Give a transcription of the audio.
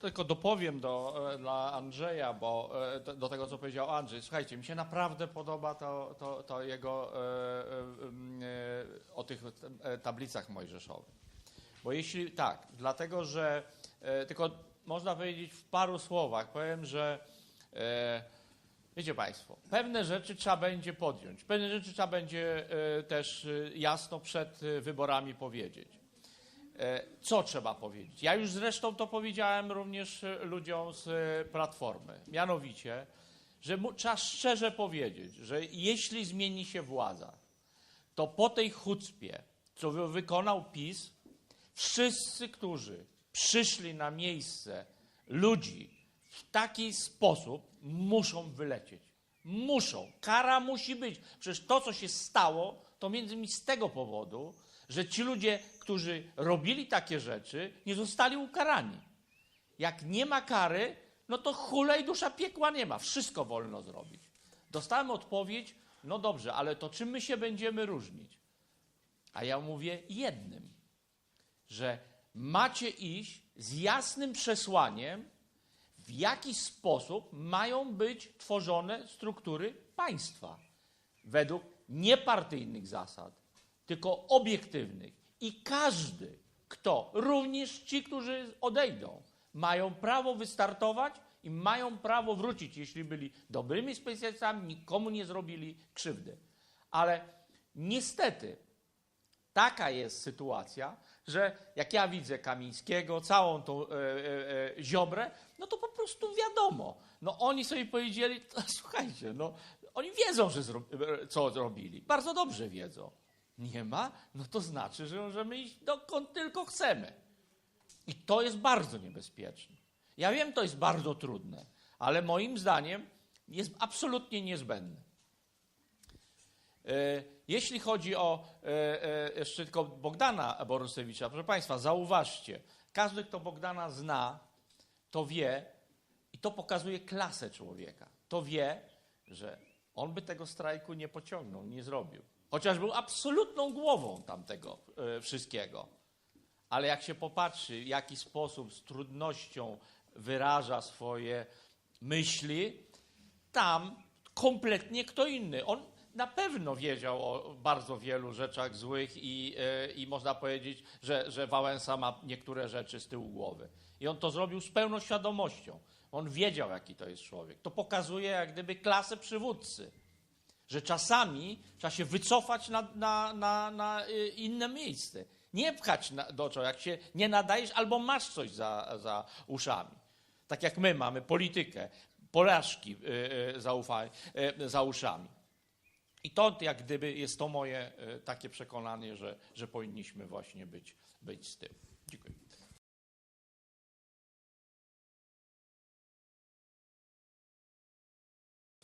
tylko dopowiem do, e, dla Andrzeja, bo e, do, tego, co powiedział Andrzej. Słuchajcie, mi się naprawdę podoba to, to, to jego e, o tych tablicach mojżeszowych. Bo jeśli tak, dlatego że tylko można powiedzieć w paru słowach, powiem, że wiecie Państwo, pewne rzeczy trzeba będzie podjąć, pewne rzeczy trzeba będzie też jasno przed wyborami powiedzieć. E, Co trzeba powiedzieć? Ja już zresztą to powiedziałem również e, ludziom z e, Platformy. Mianowicie, że trzeba szczerze powiedzieć, że jeśli zmieni się władza, to po tej chucpie, co wy- wykonał PiS, wszyscy, którzy przyszli na miejsce ludzi w taki sposób, muszą wylecieć. Muszą. Kara musi być. Przecież to, co się stało, to między innymi z tego powodu, że ci ludzie, którzy robili takie rzeczy, nie zostali ukarani. Jak nie ma kary, no to hulej dusza piekła nie ma. Wszystko wolno zrobić. Dostałem odpowiedź, no dobrze, ale to czym my się będziemy różnić? A ja mówię jednym, że macie iść z jasnym przesłaniem, w jaki sposób mają być tworzone struktury państwa. Według niepartyjnych zasad, tylko obiektywnych. I każdy, kto, również ci, którzy odejdą, mają prawo wystartować i mają prawo wrócić, jeśli byli dobrymi specjalistami, nikomu nie zrobili krzywdy. Ale niestety taka jest sytuacja, że jak ja widzę Kamińskiego, całą tą e, e, e, ziobrę, no to po prostu wiadomo. No oni sobie powiedzieli, słuchajcie, no oni wiedzą, że zro, co zrobili. Bardzo dobrze wiedzą. Nie ma, no to znaczy, że możemy iść dokąd tylko chcemy. I to jest bardzo niebezpieczne. Ja wiem, to jest bardzo trudne, ale moim zdaniem jest absolutnie niezbędne. E, Jeśli chodzi o e, e, jeszcze tylko Bogdana Borusewicza, proszę Państwa, zauważcie, każdy, kto Bogdana zna, to wie, i to pokazuje klasę człowieka, to wie, że on by tego strajku nie pociągnął, nie zrobił. Chociaż był absolutną głową tamtego e, wszystkiego. Ale jak się popatrzy, w jaki sposób z trudnością wyraża swoje myśli, tam kompletnie kto inny. On na pewno wiedział o bardzo wielu rzeczach złych i, e, i można powiedzieć, że, że Wałęsa ma niektóre rzeczy z tyłu głowy. I on to zrobił z pełną świadomością. On wiedział, jaki to jest człowiek. To pokazuje jak gdyby klasę przywódcy. Że czasami trzeba się wycofać na, na, na, na y, inne miejsce. Nie pchać do czoła, jak się nie nadajesz, albo masz coś za, za uszami. Tak jak my mamy politykę, porażki y, za, ufa, za uszami. I to jak gdyby jest to moje y, takie przekonanie, że, że powinniśmy właśnie być, być z tym. Dziękuję.